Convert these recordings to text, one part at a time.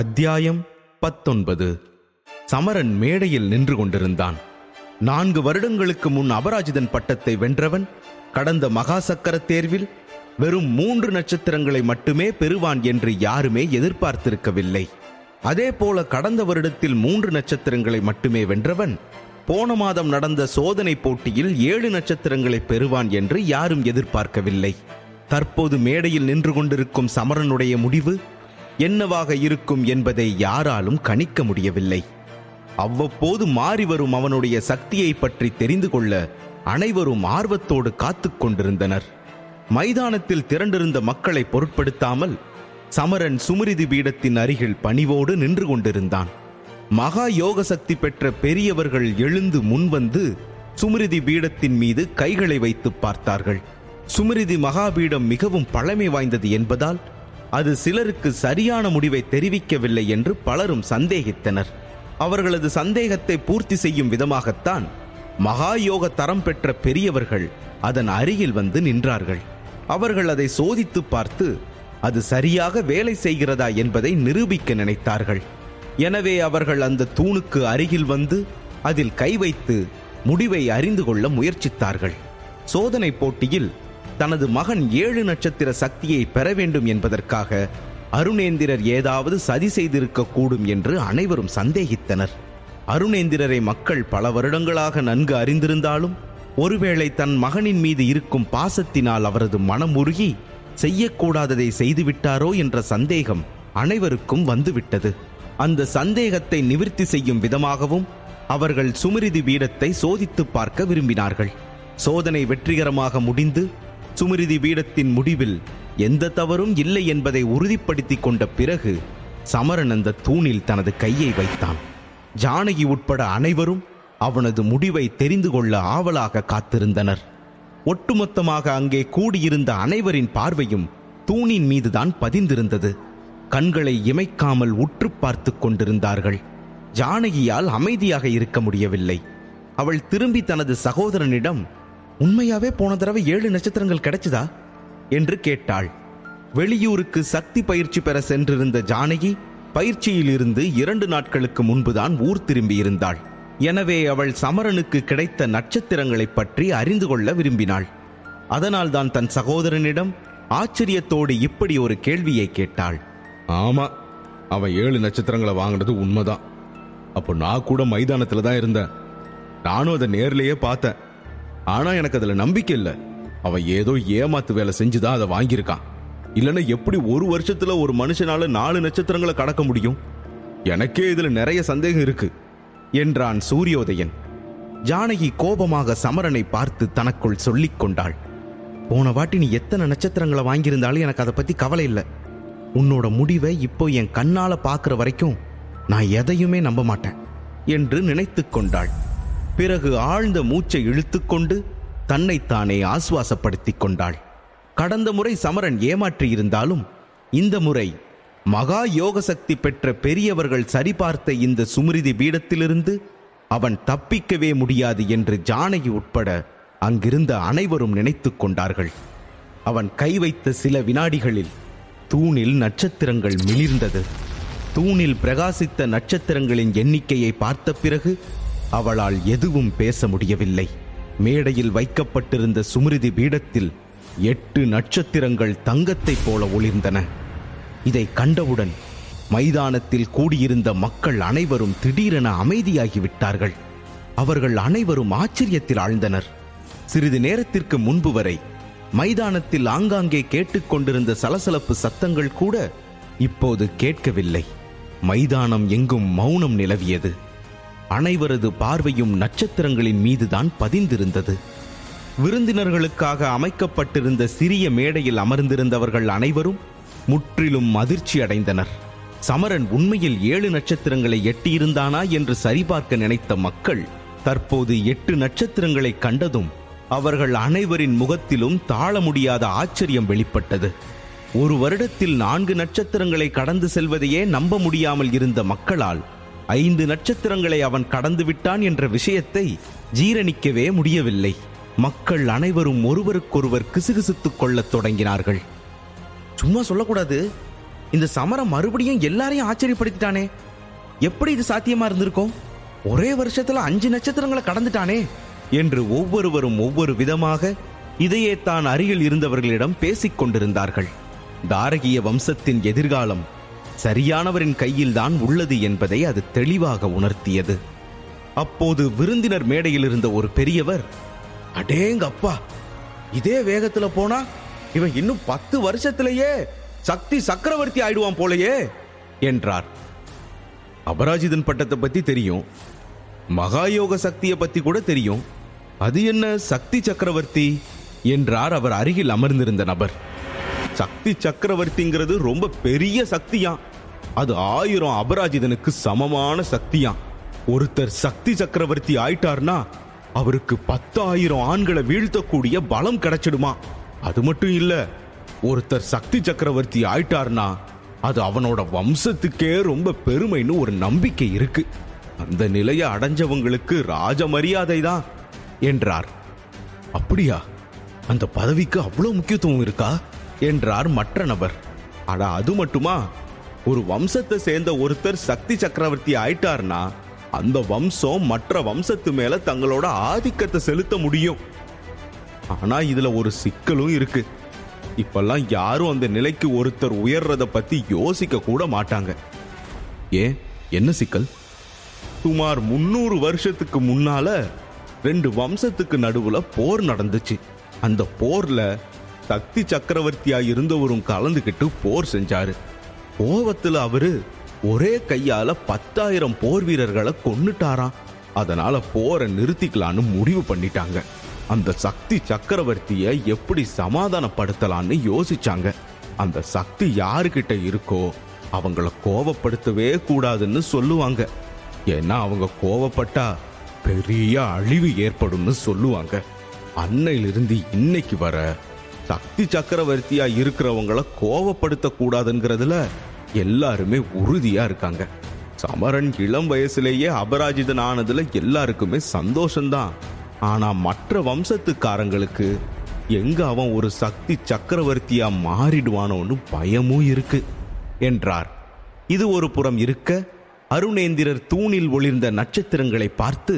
அத்தியாயம் பத்தொன்பது. சமரன் மேடையில் நின்று கொண்டிருந்தான். நான்கு வருடங்களுக்கு முன் அபராஜிதன் பட்டத்தை வென்றவன் கடந்த மகா சக்கர தேர்வில் வெறும் மூன்று நட்சத்திரங்களை மட்டுமே பெறுவான் என்று யாருமே எதிர்பார்த்திருக்கவில்லை. அதேபோல கடந்த வருடத்தில் மூன்று நட்சத்திரங்களை மட்டுமே வென்றவன் போன மாதம் நடந்த சோதனை போட்டியில் ஏழு நட்சத்திரங்களை பெறுவான் என்று யாரும் எதிர்பார்க்கவில்லை. தற்போது மேடையில் நின்று கொண்டிருக்கும் சமரனுடைய முடிவு என்னவாக இருக்கும் என்பதை யாராலும் கணிக்க முடியவில்லை. அவ்வப்போது மாறி வரும் அவனுடைய சக்தியை பற்றி தெரிந்து கொள்ள அனைவரும் ஆர்வத்தோடு காத்து கொண்டிருந்தனர். மைதானத்தில் திரண்டிருந்த மக்களை பொருட்படுத்தாமல் சமரன் சுமிருதி பீடத்தின் அருகில் பணிவோடு நின்று கொண்டிருந்தான். மகா யோக சக்தி பெற்ற பெரியவர்கள் எழுந்து முன்வந்து சுமிருதி பீடத்தின் மீது கைகளை வைத்து பார்த்தார்கள். சுமிருதி மகாபீடம் மிகவும் பழமை வாய்ந்தது என்பதால் அது சிலருக்கு சரியான முடிவை தெரிவிக்கவில்லை என்று பலரும் சந்தேகித்தனர். அவர்களது சந்தேகத்தை பூர்த்தி செய்யும் விதமாகத்தான் மகா யோக தரம் பெற்ற பெரியவர்கள் அதன் அருகில் வந்து நின்றார்கள். அவர்கள் அதை சோதித்து பார்த்து அது சரியாக வேலை செய்கிறதா என்பதை நிரூபிக்க நினைத்தார்கள். எனவே அவர்கள் அந்த தூணுக்கு அருகில் வந்து அதில் கை வைத்து முடிவை அறிந்து கொள்ள முயற்சித்தார்கள். சோதனை போட்டியில் தனது மகன் ஏழு நட்சத்திர சக்தியை பெற வேண்டும் என்பதற்காக அருணேந்திரர் ஏதாவது சதி செய்திருக்க கூடும் என்று அனைவரும் சந்தேகித்தனர். அருணேந்திரரை மக்கள் பல வருடங்களாக நன்கு அறிந்திருந்தாலும் ஒருவேளை தன் மகனின் மீது இருக்கும் பாசத்தினால் அவரது மனம் உருகி செய்யக்கூடாததை செய்துவிட்டாரோ என்ற சந்தேகம் அனைவருக்கும் வந்துவிட்டது. அந்த சந்தேகத்தை நிவிர்த்தி செய்யும் விதமாகவும் அவர்கள் சுமிருதி பீடத்தை சோதித்து பார்க்க விரும்பினார்கள். சோதனை வெற்றிகரமாக முடிந்து சுமிருதி பீடத்தின் முடிவில் எந்த தவறும் இல்லை என்பதை உறுதிப்படுத்திக் கொண்ட பிறகு சமரன் அந்த தூணில் தனது கையை வைத்தான். ஜானகி உட்பட அனைவரும் அவனது முடிவை தெரிந்து கொள்ள ஆவலாக காத்திருந்தனர். ஒட்டுமொத்தமாக அங்கே கூடியிருந்த அனைவரின் பார்வையும் தூணின் மீதுதான் பதிந்திருந்தது. கண்களை இமைக்காமல் உற்று பார்த்துக் கொண்டிருந்தார்கள். ஜானகியால் அமைதியாக இருக்க முடியவில்லை. அவள் திரும்பி தனது சகோதரனிடம் உண்மையாவே போன தடவை ஏழு நட்சத்திரங்கள் கிடைச்சதா? என்று கேட்டாள். வெளியூருக்கு சக்தி பயிற்சி பெற சென்றிருந்த ஜானகி பயிற்சியிலிருந்து இரண்டு நாட்களுக்கு முன்புதான் ஊர் திரும்பியிருந்தாள் எனவே அவள் சமரனுக்கு கிடைத்த நட்சத்திரங்களைப் பற்றி அறிந்து கொள்ள விரும்பினாள். அதனால்தான் தன் சகோதரனிடம் ஆச்சரியத்தோடு இப்படி ஒரு கேள்வியை கேட்டாள். ஆமா அவன் ஏழு நட்சத்திரங்களை வாங்கினது உண்மைதான். அப்போ நான் கூட மைதானத்துல தான் இருந்தேன். நானும் அதை நேர்லயே பார்த்தேன். ஆனா எனக்கு அதுல நம்பிக்கை இல்லை. அவன் ஏதோ ஏமாத்து வேலை செஞ்சுதான் அதை வாங்கியிருக்கான். இல்லைன்னா எப்படி ஒரு வருஷத்துல ஒரு மனுஷனால நாலு நட்சத்திரங்களை கடக்க முடியும்? எனக்கே இதுல நிறைய சந்தேகம் இருக்கு. என்றான் சூரியோதயன். ஜானகி கோபமாக சமரனை பார்த்து தனக்குள் சொல்லிக் கொண்டாள். போன வாட்டி நீ எத்தனை நட்சத்திரங்களை வாங்கியிருந்தாலும் எனக்கு அதை பத்தி கவலை இல்லை. உன்னோட முடிவை இப்போ என் கண்ணால பாக்குற வரைக்கும் நான் எதையுமே நம்ப மாட்டேன். என்று நினைத்து கொண்டாள். பிறகு ஆழ்ந்த மூச்சை இழுத்துக்கொண்டு தன்னைத்தானே ஆசுவாசப்படுத்திக் கொண்டாள். கடந்த முறை சமரன் ஏமாற்றியிருந்தாலும் இந்த முறை மகா யோக சக்தி பெற்ற பெரியவர்கள் சரிபார்த்த இந்த சுமிருதி பீடத்திலிருந்து அவன் தப்பிக்கவே முடியாது என்று ஜானகி உட்பட அங்கிருந்த அனைவரும் நினைத்து கொண்டார்கள். அவன் கை வைத்த சில வினாடிகளில் தூணில் நட்சத்திரங்கள் மிளிர்ந்தது. தூணில் பிரகாசித்த நட்சத்திரங்களின் எண்ணிக்கையை பார்த்த பிறகு அவளால் எதுவும் பேச முடியவில்லை. மேடையில் வைக்கப்பட்டிருந்த சுமிருதி பீடத்தில் எட்டு நட்சத்திரங்கள் தங்கத்தைப் போல ஒளிர்ந்தன. இதை கண்டவுடன் மைதானத்தில் கூடியிருந்த மக்கள் அனைவரும் திடீரென அமைதியாகிவிட்டார்கள். அவர்கள் அனைவரும் ஆச்சரியத்தில் ஆழ்ந்தனர். சிறிது நேரத்திற்கு முன்பு வரை மைதானத்தில் ஆங்காங்கே கேட்டுக்கொண்டிருந்த சலசலப்பு சத்தங்கள் கூட இப்போது கேட்கவில்லை. மைதானம் எங்கும் மௌனம் நிலவியது. அனைவரது பார்வையும் நட்சத்திரங்களின் மீதுதான் பதிந்திருந்தது. விருந்தினர்களுக்காக அமைக்கப்பட்டிருந்த சிறிய மேடையில் அமர்ந்திருந்தவர்கள் அனைவரும் முற்றிலும் அதிர்ச்சி அடைந்தனர். சமரன் உண்மையில் ஏழு நட்சத்திரங்களை எட்டியிருந்தானா என்று சரிபார்க்க நினைத்த மக்கள் தற்போது எட்டு நட்சத்திரங்களை கண்டதும் அவர்கள் அனைவரின் முகத்திலும் தாழ முடியாத ஆச்சரியம் வெளிப்பட்டது. ஒரு வருடத்தில் நான்கு நட்சத்திரங்களை கடந்து செல்வதையே நம்ப முடியாமல் இருந்த மக்களால் ஐந்து நட்சத்திரங்களை அவன் கடந்து விட்டான் என்ற விஷயத்தை ஜீரணிக்கவே முடியவில்லை. மக்கள் அனைவரும் ஒருவருக்கொருவர் கிசுகிசுத்துக் கொள்ளத் தொடங்கினார்கள். சும்மா சொல்லக்கூடாது. இந்த சமரம் மறுபடியும் எல்லாரையும் ஆச்சரியப்படுத்திட்டானே. எப்படி இது சாத்தியமா இருந்திருக்கும்? ஒரே வருஷத்துல அஞ்சு நட்சத்திரங்களை கடந்துட்டானே. என்று ஒவ்வொருவரும் ஒவ்வொரு விதமாக இதையே தான் அருகில் இருந்தவர்களிடம் பேசிக் கொண்டிருந்தார்கள். தாரகிய வம்சத்தின் எதிர்காலம் சரியானவரின் கையில்தான் உள்ளது என்பதை அது தெளிவாக உணர்த்தியது. அப்போது விருந்தினர் மேடையில் இருந்த ஒரு பெரியவர் அடேங்க அப்பா இதே வேகத்துல போனா இவன் இன்னும் பத்து வருஷத்திலேயே சக்தி சக்கரவர்த்தி ஆயிடுவான் போலயே என்றார். அபராஜிதன் பட்டத்தை பத்தி தெரியும் மகாயோக சக்தியை பத்தி கூட தெரியும். அது என்ன சக்தி சக்கரவர்த்தி? என்றார் அவர் அருகில் அமர்ந்திருந்த நபர். சக்தி சக்கரவர்த்திங்கிறது ரொம்ப பெரிய சக்தியாம். அது ஆயிரம் அபராஜிதனுக்கு சமமான சக்தியாம். ஒருத்தர் சக்தி சக்கரவர்த்தி ஆயிட்டார்னா அவருக்கு பத்தாயிரம் ஆண்களை வீழ்த்தக்கூடிய பலம் கிடைச்சிடுமா அது மட்டும் இல்ல ஒருத்தர் சக்தி சக்கரவர்த்தி ஆயிட்டார்னா அது அவனோட வம்சத்துக்கே ரொம்ப பெருமைன்னு ஒரு நம்பிக்கை இருக்கு. அந்த நிலையை அடைஞ்சவங்களுக்கு ராஜ மரியாதை தான் என்றார். அப்படியா? அந்த பதவிக்கு அவ்வளோ முக்கியத்துவம் இருக்கா? என்றார் மற்ற நபர். அட அது மட்டுமா? ஒரு வம்சத்தை சேர்ந்த ஒருத்தர் சக்தி சக்கரவர்த்தி ஆயிட்டார்னா அந்த வம்சம் மற்ற வம்சத்து மேல தங்களோட ஆதிக்கத்தை செலுத்த முடியும். ஆனா இதுல ஒரு சிக்கலும் இருக்கு. இப்பெல்லாம் யாரும் அந்த நிலைக்கு ஒருத்தர் உயர்றத பத்தி யோசிக்க கூட மாட்டாங்க. ஏன்? என்ன சிக்கல்? சுமார் முன்னூறு வருஷத்துக்கு முன்னால ரெண்டு வம்சத்துக்கு நடுவுல போர் நடந்துச்சு. அந்த போர்ல சக்தி சக்கரவர்த்தியா இருந்தவரும் கலந்துக்கிட்டு போர் செஞ்சாரு. கோவத்துல அவரு ஒரே கையால பத்தாயிரம் போர் வீரர்களை கொன்னுட்டாராம். அதனால போரை நிறுத்திக்கலான்னு முடிவு பண்ணிட்டாங்க. அந்த சக்தி சக்கரவர்த்திய எப்படி சமாதானப்படுத்தலான்னு யோசிச்சாங்க. அந்த சக்தி யாருக்கிட்ட இருக்கோ அவங்கள கோவப்படுத்தவே கூடாதுன்னு சொல்லுவாங்க. ஏன்னா அவங்க கோவப்பட்டா பெரிய அழிவு ஏற்படும்னு சொல்லுவாங்க. அன்னையிலிருந்து இன்னைக்கு வர சக்தி சக்கரவர்த்தியா இருக்கிறவங்கள கோவப்படுத்த கூடாதுங்கிறதுல எல்லாருமே உறுதியா இருக்காங்க. சமரன் இளம் வயசுலேயே அபராஜிதன் ஆனதுல எல்லாருக்குமே சந்தோஷம்தான். ஆனா மற்ற வம்சத்துக்காரங்களுக்கு எங்க அவன் ஒரு சக்தி சக்கரவர்த்தியா மாறிடுவானோன்னு பயமும் இருக்கு என்றார். இது ஒரு புறம் இருக்க அருணேந்திரர் தூணில் ஒளிர்ந்த நட்சத்திரங்களை பார்த்து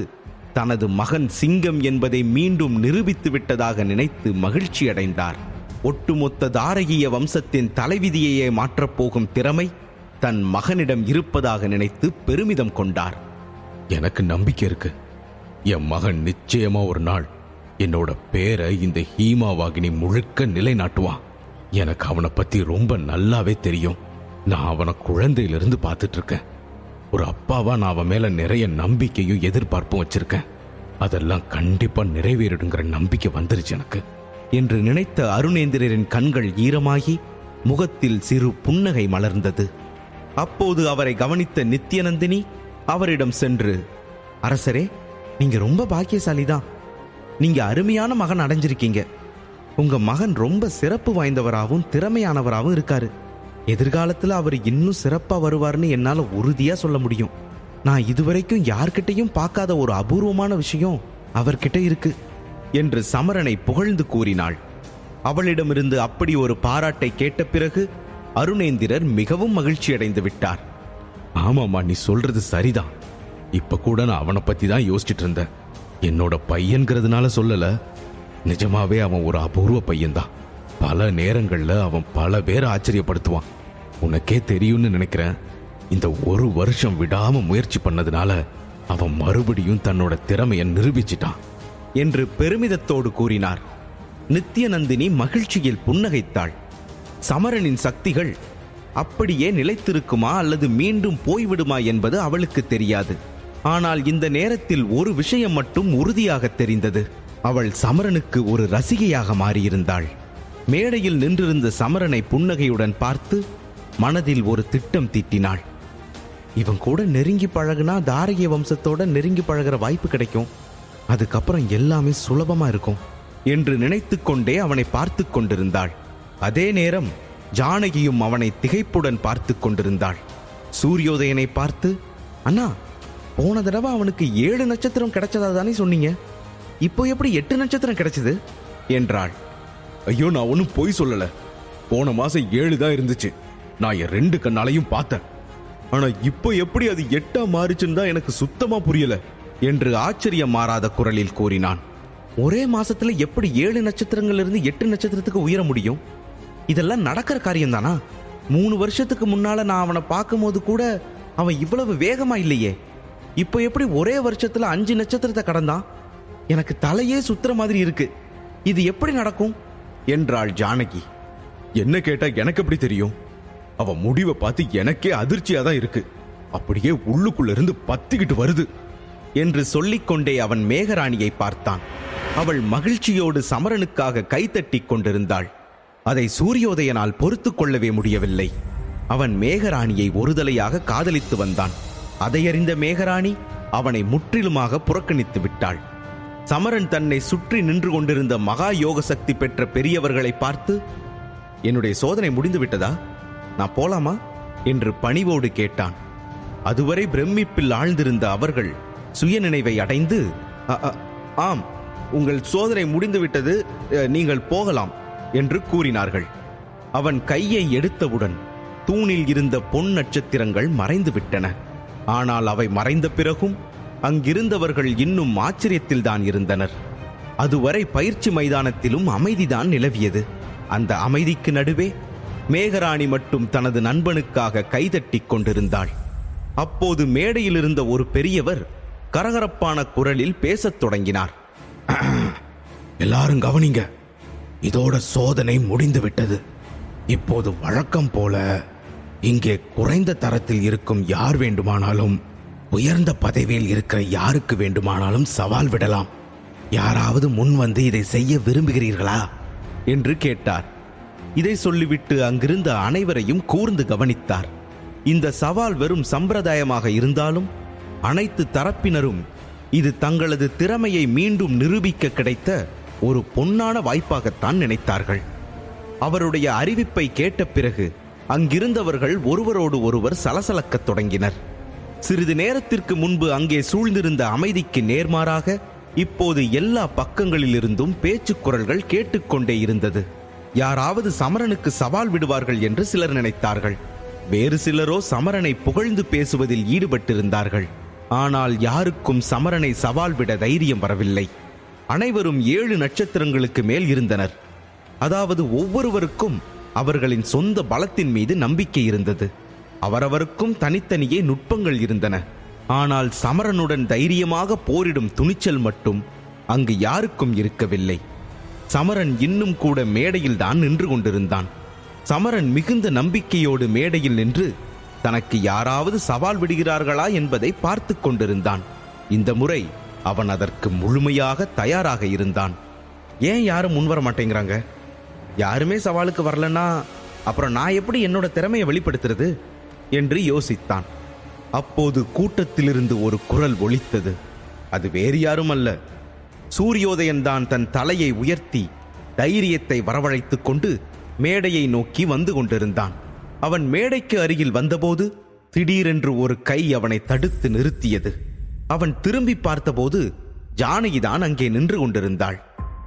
தனது மகன் சிங்கம் என்பதை மீண்டும் நிரூபித்து விட்டதாக நினைத்து மகிழ்ச்சி அடைந்தார். ஒட்டுமொத்த தாரகிய வம்சத்தின் தலைவிதியையே மாற்றப்போகும் திறமை தன் மகனிடம் இருப்பதாக நினைத்து பெருமிதம் கொண்டார். எனக்கு நம்பிக்கை இருக்கு. என் மகன் நிச்சயமா ஒரு நாள் என்னோட பேரை இந்த ஹீமாவாகினி முழுக்க நிலைநாட்டுவான். எனக்கு அவனை பத்தி ரொம்ப நல்லாவே தெரியும். நான் அவனை குழந்தையிலிருந்து பார்த்துட்டு இருக்கேன். ஒரு அப்பாவா நான் அவன் மேல நிறைய நம்பிக்கையும் எதிர்பார்ப்பும் வச்சிருக்கேன். அதெல்லாம் கண்டிப்பா நிறைவேறிடுங்கிற நம்பிக்கை வந்துருச்சு எனக்கு. என்று நினைத்த அருணேந்திரரின் கண்கள் ஈரமாகி முகத்தில் சிறு புன்னகை மலர்ந்தது. அப்போது அவரை கவனித்த நித்யநந்தினி அவரிடம் சென்று அரசரே நீங்க ரொம்ப பாக்கியசாலிதான். நீங்க அருமையான மகன் அடைஞ்சிருக்கீங்க. உங்க மகன் ரொம்ப சிறப்பு வாய்ந்தவராகவும் திறமையானவராகவும் இருக்காரு. எதிர்காலத்துல அவர் இன்னும் சிறப்பா வருவார்னு என்னால உறுதியா சொல்ல முடியும். நான் இதுவரைக்கும் யார்கிட்டையும் பார்க்காத ஒரு அபூர்வமான விஷயம் அவர்கிட்ட இருக்கு என்று சமரனை புகழ்ந்து கூறினாள். அவளிடமிருந்து அப்படி ஒரு பாராட்டை கேட்ட பிறகு அருணேந்திரர் மிகவும் மகிழ்ச்சி அடைந்து விட்டார். ஆமாம்மா நீ சொல்றது சரிதான். இப்ப கூட நான் அவனை பத்தி தான் யோசிச்சுட்டு இருந்தேன். என்னோட பையன்கிறதுனால சொல்லல. நிஜமாவே அவன் ஒரு அபூர்வ பையன்தான். பல நேரங்களில் அவன் பல பேரை ஆச்சரியப்படுத்துவான். உனக்கே தெரியும்னு நினைக்கிறேன். இந்த ஒரு வருஷம் விடாம முயற்சி பண்ணதுனால அவன் மறுபடியும் தன்னோட திறமையை நிரூபிச்சிட்டான் என்று பெருமிதத்தோடு கூறினார். நித்யநந்தினி மகிழ்ச்சியில் புன்னகைத்தாள். சமரனின் சக்திகள் அப்படியே நிலைத்திருக்குமா அல்லது மீண்டும் போய்விடுமா என்பது அவளுக்கு தெரியாது. ஆனால் இந்த நேரத்தில் ஒரு விஷயம் மட்டும் உறுதியாக தெரிந்தது. அவள் சமரனுக்கு ஒரு ரசிகையாக மாறியிருந்தாள். மேடையில் நின்றிருந்த சமரனை புன்னகையுடன் பார்த்து மனதில் ஒரு திட்டம் தீட்டினாள். இவன் கூட நெருங்கி பழகுனா தாரகிய வம்சத்தோட நெருங்கி பழகுற வாய்ப்பு கிடைக்கும். அதுக்கப்புறம் எல்லாமே சுலபமா இருக்கும் என்று நினைத்து கொண்டே அவனை பார்த்து கொண்டிருந்தாள். அதே நேரம் ஜானகியும் அவனை திகைப்புடன் பார்த்து கொண்டிருந்தாள். சூரியோதயனை பார்த்து அண்ணா போன தடவை அவனுக்கு ஏழு நட்சத்திரம் கிடைச்சதா தானே சொன்னீங்க? இப்போ எப்படி எட்டு நட்சத்திரம் கிடைச்சது? என்றாள். ஐயோ நான் ஒன்றும் பொய் சொல்லல. போன மாசம் ஏழு தான் இருந்துச்சு. நான் என் ரெண்டு கண்ணாலையும் பார்த்தேன். ஆனா இப்போ எப்படி அது எட்டா மாறிச்சுன்னு தான் எனக்கு சுத்தமா புரியல என்று ஆச்சரியம் மாறாத குரலில் கூறினான். ஒரே மாசத்துல எப்படி ஏழு நட்சத்திரங்கள்ல இருந்து எட்டு நட்சத்திரத்துக்கு உயர முடியும்? இதெல்லாம் நடக்கிற காரியம் தானா? மூணு வருஷத்துக்கு முன்னால நான் அவனை பார்க்கும்போது கூட அவன் இவ்வளவு வேகமா இல்லையே. இப்போ எப்படி ஒரே வருஷத்துல அஞ்சு நட்சத்திரத்தை கடந்தான்? எனக்கு தலையே சுத்துற மாதிரி இருக்கு. இது எப்படி நடக்கும்? என்றாள் ஜானகி. என்ன கேட்டா எனக்கு எப்படி தெரியும்? அவ முடிவை பார்த்து எனக்கே அதிர்ச்சியா தான் இருக்கு. அப்படியே உள்ளுக்குள்ள இருந்து பத்திக்கிட்டு வருது. என்று சொல்லிக்கொண்டே அவன் மேகராணியை பார்த்தான். அவள் மகிழ்ச்சியோடு சமரனுக்காக கைத்தட்டி கொண்டிருந்தாள். அதை சூரியோதயனால் பொறுத்து கொள்ளவே முடியவில்லை. அவன் மேகராணியை ஒருதலையாக காதலித்து வந்தான். அதையறிந்த மேகராணி அவனை முற்றிலுமாக புறக்கணித்து விட்டாள். சமரன் தன்னை சுற்றி நின்று கொண்டிருந்த மகா யோக சக்தி பெற்ற பெரியவர்களை பார்த்து என்னுடைய சோதனை முடிந்து விட்டதா நான் போலாமா? என்று பணிவோடு கேட்டான். அதுவரை பிரமிப்பில் ஆழ்ந்திருந்த அவர்கள் சுயநினைவை அடைந்து "அ, ஆம் உங்கள் சோதனை முடிந்துவிட்டது நீங்கள் போகலாம் என்று கூறினார்கள். அவன் கையை எடுத்தவுடன் தூணில் இருந்த பொன் நட்சத்திரங்கள் மறைந்து விட்டன ஆனால் அவை மறைந்த பிறகும் அங்கிருந்தவர்கள் இன்னும் ஆச்சரியத்தில்தான் இருந்தனர். அதுவரை பயிற்சி மைதானத்திலும் அமைதிதான் நிலவியது. அந்த அமைதிக்கு நடுவே மேகராணி மட்டும் தனது நண்பனுக்காக கைதட்டிக் கொண்டிருந்தாள். அப்போது மேடையில் இருந்த ஒரு பெரியவர் கரகரப்பான குரலில் பேசத் தொடங்கினார். எல்லாரும் கவனிங்க. இதோட சோதனை முடிந்து விட்டது இப்போது வழக்கம் போல இங்கே குறைந்த தரத்தில் இருக்கும் யார் வேண்டுமானாலும் உயர்ந்த பதவியில் இருக்கிற யாருக்கு வேண்டுமானாலும் சவால் விடலாம். யாராவது முன் வந்து இதை செய்ய விரும்புகிறீர்களா? என்று கேட்டார். இதை சொல்லிவிட்டு அங்கிருந்த அனைவரையும் கூர்ந்து கவனித்தார். இந்த சவால் வெறும் சம்பிரதாயமாக இருந்தாலும் அனைத்து தரப்பினரும் இது தங்களது திறமையை மீண்டும் நிரூபிக்க கிடைத்த ஒரு பொன்னான வாய்ப்பாகத்தான் நினைத்தார்கள். அவருடைய அறிவிப்பை கேட்ட பிறகு அங்கிருந்தவர்கள் ஒருவரோடு ஒருவர் சலசலக்கத் தொடங்கினர். சிறிது நேரத்திற்கு முன்பு அங்கே சூழ்ந்திருந்த அமைதிக்கு நேர்மாறாக இப்போது எல்லா பக்கங்களிலிருந்தும் பேச்சு குரல்கள் கேட்டுக்கொண்டே இருந்தது. யாராவது சமரனுக்கு சவால் விடுவார்கள் என்று சிலர் நினைத்தார்கள். வேறு சிலரோ சமரனை புகழ்ந்து பேசுவதில் ஈடுபட்டிருந்தார்கள். ஆனால் யாருக்கும் சமரனை சவால் விட தைரியம் வரவில்லை. அனைவரும் ஏழு நட்சத்திரங்களுக்கு மேல் இருந்தனர். அதாவது ஒவ்வொருவருக்கும் அவர்களின் சொந்த பலத்தின் மீது நம்பிக்கை இருந்தது. அவரவருக்கும் தனித்தனியே நுட்பங்கள் இருந்தன. ஆனால் சமரனுடன் தைரியமாக போரிடும் துணிச்சல் மட்டும் அங்கு யாருக்கும் இருக்கவில்லை. சமரன் இன்னும் கூட மேடையில் தான் நின்று கொண்டிருந்தான். சமரன் மிகுந்த நம்பிக்கையோடு மேடையில் நின்று தனக்கு யாராவது சவால் விடுகிறார்களா என்பதை பார்த்து கொண்டிருந்தான். இந்த முறை அவன் அதற்கு முழுமையாக தயாராக இருந்தான். ஏன் யாரும் முன்வர மாட்டேங்கிறாங்க? யாருமே சவாலுக்கு வரலன்னா அப்புறம் நான் எப்படி என்னோட திறமையை வெளிப்படுத்துறது? என்று யோசித்தான். அப்போது கூட்டத்திலிருந்து ஒரு குரல் ஒலித்தது. அது வேறு யாரும் அல்ல சூரியோதயன்தான் தன் தலையை உயர்த்தி தைரியத்தை வரவழைத்து கொண்டு மேடையை நோக்கி வந்து கொண்டிருந்தான். அவன் மேடைக்கு அருகில் வந்தபோது திடீரென்று ஒரு கை அவனை தடுத்து நிறுத்தியது. அவன் திரும்பி பார்த்தபோது ஜானகிதான் அங்கே நின்று கொண்டிருந்தாள்.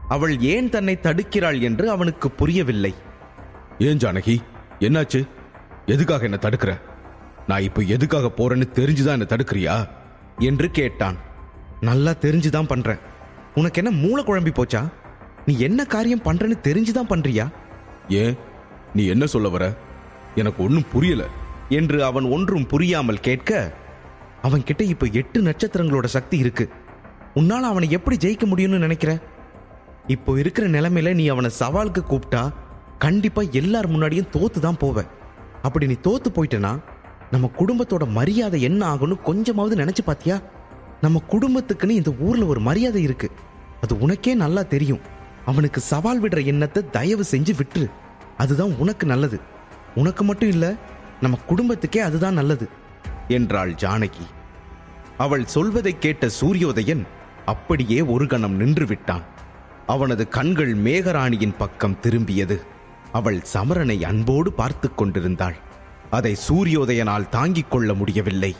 அவள் ஏன் தன்னை தடுக்கிறாள் என்று அவனுக்கு புரியவில்லை. ஏன் ஜானகி? என்னாச்சு? எதுக்காக என்ன தடுக்கிற? நான் இப்போ எதுக்காக போறேன்னு தெரிஞ்சுதான் என்ன தடுக்கிறியா? என்று கேட்டான். நல்லா தெரிஞ்சுதான் பண்றேன். உனக்கு என்ன மூளை குழம்பி போச்சா? நீ என்ன காரியம் பண்றேன்னு தெரிஞ்சுதான் பண்றியா? ஏன்? நீ என்ன சொல்ல வர? எனக்கு ஒன்றும் புரியல. என்று அவன் ஒன்றும் புரியாமல் கேட்க அவன் கிட்ட இப்ப எட்டு நட்சத்திரங்களோட சக்தி இருக்கு. உன்னால அவனை எப்படி ஜெயிக்க முடியும்னு நினைக்கிற? இப்போ இருக்கிற நிலைமையில நீ அவனை சவாலுக்கு கூப்பிட்டா கண்டிப்பா எல்லார் முன்னாடியும் தோத்து தான் போவ. அப்படி நீ தோத்து போயிட்டனா நம்ம குடும்பத்தோட மரியாதை என்ன ஆகும்னு கொஞ்சமாவது நினைச்சு பாத்தியா? நம்ம குடும்பத்துக்குன்னு இந்த ஊர்ல ஒரு மரியாதை இருக்கு. அது உனக்கே நல்லா தெரியும். அவனுக்கு சவால் விடுற எண்ணத்தை தயவு செஞ்சு விட்டுரு. அதுதான் உனக்கு நல்லது. உனக்கு மட்டும் இல்ல நம்ம குடும்பத்துக்கே அதுதான் நல்லது என்றாள் ஜானகி. அவள் சொல்வதைக் கேட்ட சூரியோதயன் அப்படியே ஒரு கணம் நின்று விட்டான். அவனது கண்கள் மேகராணியின் பக்கம் திரும்பியது. அவள் சமரனை அன்போடு பார்த்து கொண்டிருந்தாள். அதை சூரியோதயனால் தாங்கிக் கொள்ள முடியவில்லை.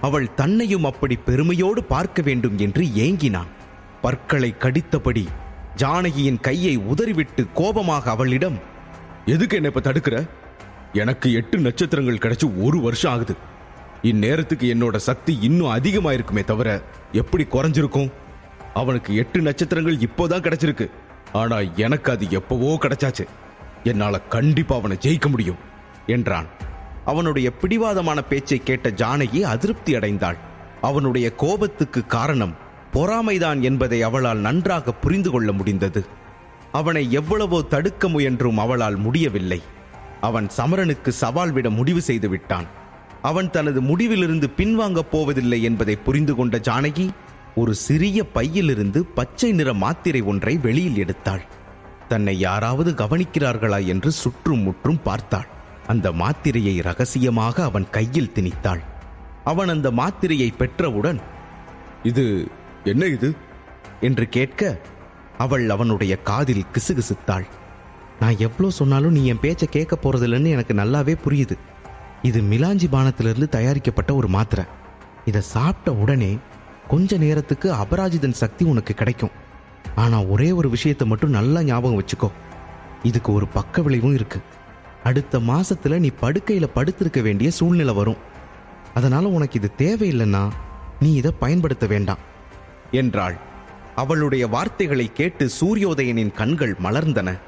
அவள் தன்னையும் அப்படி பெருமையோடு பார்க்க வேண்டும் என்று ஏங்கினான். பற்களை கடித்தபடி ஜானகியின் கையை உதறிவிட்டு கோபமாக அவளிடம் எதுக்கு என்ன இப்ப தடுக்கிற? எனக்கு எட்டு நட்சத்திரங்கள் கிடைச்சு ஒரு வருஷம் ஆகுது. இந்நேரத்துக்கு என்னோட சக்தி இன்னும் அதிகமாயிருக்குமே தவிர எப்படி குறைஞ்சிருக்கும்? அவனுக்கு எட்டு நட்சத்திரங்கள் இப்போதான் கிடைச்சிருக்கு. ஆனா எனக்கு அது எப்பவோ கிடைச்சாச்சு. என்னால கண்டிப்பா அவனை ஜெயிக்க முடியும் என்றான். அவனுடைய பிடிவாதமான பேச்சை கேட்ட ஜானகி அதிருப்தி அடைந்தாள். அவனுடைய கோபத்துக்கு காரணம் பொறாமைதான் என்பதை அவளால் நன்றாக புரிந்து கொள்ள முடிந்தது. அவனை எவ்வளவோ தடுக்க முயன்றும் அவளால் முடியவில்லை. அவன் சமரனுக்கு சவால் விட முடிவு செய்து விட்டான். அவன் தனது முடிவிலிருந்து பின்வாங்கப் போவதில்லை என்பதை புரிந்து கொண்ட ஜானகி ஒரு சிறிய பையிலிருந்து பச்சை நிற மாத்திரை ஒன்றை வெளியில் எடுத்தாள். தன்னை யாராவது கவனிக்கிறார்களா என்று சுற்றும் முற்றும் பார்த்தாள். அந்த மாத்திரையை ரகசியமாக அவன் கையில் திணித்தாள். அவன் அந்த மாத்திரையை பெற்றவுடன் இது என்ன இது? என்று கேட்க அவள் அவனுடைய காதில் கிசுகிசுத்தாள். நான் எவ்வளோ சொன்னாலும் நீ என் பேச்சை கேட்க போறதில்லைன்னு எனக்கு நல்லாவே புரியுது. இது மிலாஞ்சி பானத்திலிருந்து தயாரிக்கப்பட்ட ஒரு மாத்திரை. இதை சாப்பிட்ட உடனே கொஞ்ச நேரத்துக்கு அபராஜிதன் சக்தி உனக்கு கிடைக்கும். ஆனா ஒரே ஒரு விஷயத்தை மட்டும் நல்லா ஞாபகம் வச்சுக்கோ. இதுக்கு ஒரு பக்க விளைவும் இருக்கு. அடுத்த மாசத்துல நீ படுக்கையில படுத்திருக்க வேண்டிய சூழ்நிலை வரும். அதனால உனக்கு இது தேவையில்லைன்னா நீ இதை பயன்படுத்த வேண்டாம் என்றாள். அவளுடைய வார்த்தைகளை கேட்டு சூரியோதயனின் கண்கள் மலர்ந்தன.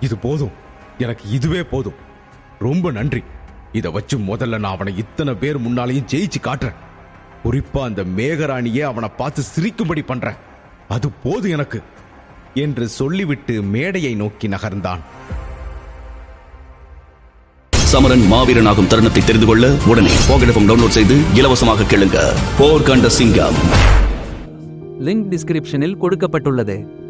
இது போதும். எனக்கு இதுவே போதும். ரொம்ப நன்றி. இதை வச்சு முதல்ல நான் அவனை இத்தனை பேர் முன்னாலையும் ஜெயிச்சு காட்டுறேன். குறிப்பா அந்த மேகராணியே அவனை பார்த்து சிரிக்கும்படி பண்றேன். அது போதும் எனக்கு என்று சொல்லிவிட்டு மேடையை நோக்கி நகர்ந்தான். சமரன் மாவீரனாகும் தருணத்தை தெரிந்து கொள்ள உடனே போகடஃபம் டவுன்லோட் செய்து இலவசமாக கேளுங்க. போர் சிங்கம். லிங்க் டிஸ்கிரிப்ஷனில் கொடுக்கப்பட்டுள்ளது.